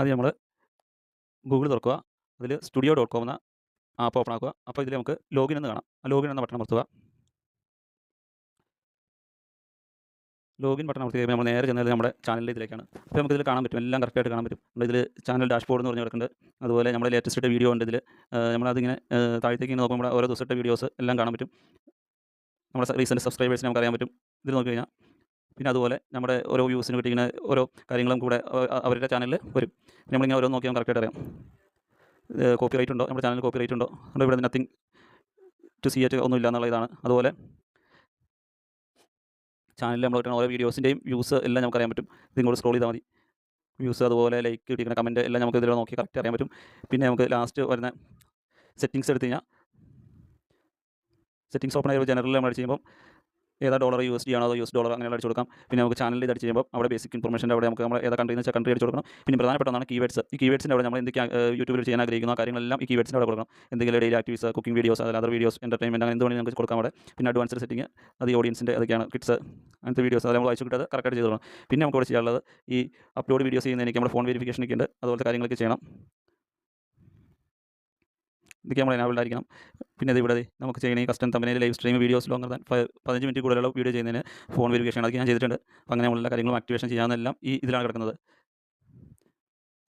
ആദ്യം നമ്മൾ ഗൂഗിൾ തുറക്കുക. അതിൽ സ്റ്റുഡിയോ ഡോട്ട് കോം എന്ന ആപ്പ് ഓപ്പൺ ആക്കുക. അപ്പോൾ ഇതിൽ നമുക്ക് ലോഗിൻ എന്ന് കാണാം. ആ ലോഗിൻ എന്ന ബട്ടൺ അമർത്തുക. ലോഗിൻ ബട്ടൺ അമർത്തി കഴിയുമ്പോൾ നമ്മൾ നേരെ ചെന്നാൽ നമ്മുടെ ചാനലിൽ ഇതിലേക്കാണ്. അപ്പോൾ നമുക്ക് ഇതിൽ കാണാൻ പറ്റും. എല്ലാം കറക്റ്റായിട്ട് കാണാൻ പറ്റും. നമ്മുടെ ഇതിൽ ചാനൽ ഡാഷ്ബോർഡ് എന്ന് പറഞ്ഞു കിടക്കുന്നുണ്ട്. അതുപോലെ നമ്മുടെ ലേറ്റസ്റ്റ് വീഡിയോ ഉണ്ട് ഇതിൽ നമ്മളതിങ്ങനെ താഴ്ത്തേക്ക് നോക്കുമ്പോൾ ഓരോ ദിവസത്തെ വീഡിയോസ് എല്ലാം കാണാൻ പറ്റും. നമ്മുടെ റീസെന്റ് സബ്സ്ക്രൈബേഴ്സിനെ നമുക്ക് അറിയാൻ പറ്റും. ഇതിൽ നോക്കി കഴിഞ്ഞാൽ പിന്നെ അതുപോലെ നമ്മുടെ ഓരോ വ്യൂസിന് കിട്ടിയിരിക്കുന്ന ഓരോ കാര്യങ്ങളും കൂടെ അവരുടെ ചാനലിൽ വരും. നമ്മളിങ്ങനെ ഓരോ നോക്കിയാൽ കറക്റ്റായിട്ട് അറിയാം. കോപ്പി റൈറ്റ് ഉണ്ടോ? നമ്മുടെ ചാനലിൽ കോപ്പി റൈറ്റ് ഉണ്ടോ? നമ്മുടെ ഇവിടെ നത്തിങ് ടു സി എറ്റ് ഒന്നും ഇല്ല എന്നുള്ള ഇതാണ്. അതുപോലെ ചാനലിൽ നമ്മൾ കിട്ടുന്ന ഓരോ വീഡിയോസിന്റെയും വ്യൂസ് എല്ലാം നമുക്ക് അറിയാൻ പറ്റും. ഇതിങ്ങോട്ട് സ്ക്രോൾ ചെയ്താൽ മതി. വ്യൂസ് അതുപോലെ ലൈക്ക് കിട്ടിയിരിക്കുന്ന കമന്റ് എല്ലാം നമുക്ക് ഇതിലൂടെ നോക്കി കറക്റ്റ് അറിയാൻ പറ്റും. പിന്നെ നമുക്ക് ലാസ്റ്റ് വരുന്ന സെറ്റിങ്സ് എടുത്ത് കഴിഞ്ഞാൽ സെറ്റിങ്സ് ഓപ്പൺ ആയി ജനറലിൽ നമ്മൾ ചെയ്യുമ്പോൾ ഏതാ ഡോളർ യു എസ് ഡി ആണോ അതോ യു എസ് ഡോളർ അങ്ങനെ അടിച്ച് കൊടുക്കാം. പിന്നെ നമുക്ക് ചാനലിൽ ഇത് അടിച്ച് ചെയ്യുമ്പോൾ അവിടെ ബേസിക് ഇൻഫർമേഷന്റെ അവിടെ നമുക്ക് നമ്മൾ ഏതാ കൺട്രി എന്ന് വെച്ചാൽ കൺട്രി അടിച്ച് കൊടുക്കണം. പിന്നെ പ്രധാനപ്പെട്ടതാണ് കീവേഡ്സ് ഈ കീവേഡ്സിന്റെ അവിടെ നമ്മൾ എന്തൊക്കെ യൂട്യൂബിൽ ചെയ്യാൻ ആഗ്രഹിക്കുന്ന കാര്യങ്ങളെല്ലാം ഈ കീവേഡ്സിന്റെ അവിടെ കൊടുക്കണം. എന്തെങ്കിലും ഡെയിലി ആക്ടിവിസ് കുക്കിംഗ് വീഡിയോസ് അതായത് അതർ വീഡിയോസ് എന്റർടൈൻമെന്റ് അങ്ങനെ എന്ത് വേണമെങ്കിലും നമുക്ക് കൊടുക്കാം അവിടെ. പിന്നെ അഡ്വാൻസ്ഡ് സെറ്റിംഗ് അത് ഈ ഓഡിയൻസിന്റെ അതൊക്കെയാണ് കിഡ്സ് അങ്ങനത്തെ വീഡിയോസ് അത് നമ്മൾ വായിച്ചു കിട്ടത് കറക്റ്റായിട്ട് ചെയ്ത് കൊടുക്കണം പിന്നെ നമുക്ക് ഇവിടെ ചെയ്യാനുള്ളത് ഈ അപ്ലോഡ് വീഡിയോസ് ചെയ്യുന്നതിന് നമ്മുടെ ഫോൺ വെരിഫിക്കേഷൻ ഒക്കെ ഉണ്ട്. അതുപോലത്തെ കാര്യങ്ങളൊക്കെ ചെയ്യണം. ഇതൊക്കെ നമ്മൾ എനാബിൾഡ് ആയിരിക്കണം. പിന്നെ ഇത് ഇവിടെ നമുക്ക് ചെയ്യുന്ന ഈ കസ്റ്റം തമ്മിൽ live stream videos longer than പതിനഞ്ച് മിനിറ്റ് കൂടുതലുള്ള വീഡിയോ ചെയ്യുന്നതിന് ഫോൺ വെരിഫിക്കേഷൻ അതൊക്കെ ഞാൻ ചെയ്തിട്ടുണ്ട്. അങ്ങനെ ഉള്ള കാര്യങ്ങളും ആക്ടിവേഷൻ ചെയ്യാവുന്നതെല്ലാം ഈ ഇതിലാണ് കിടക്കുന്നത്.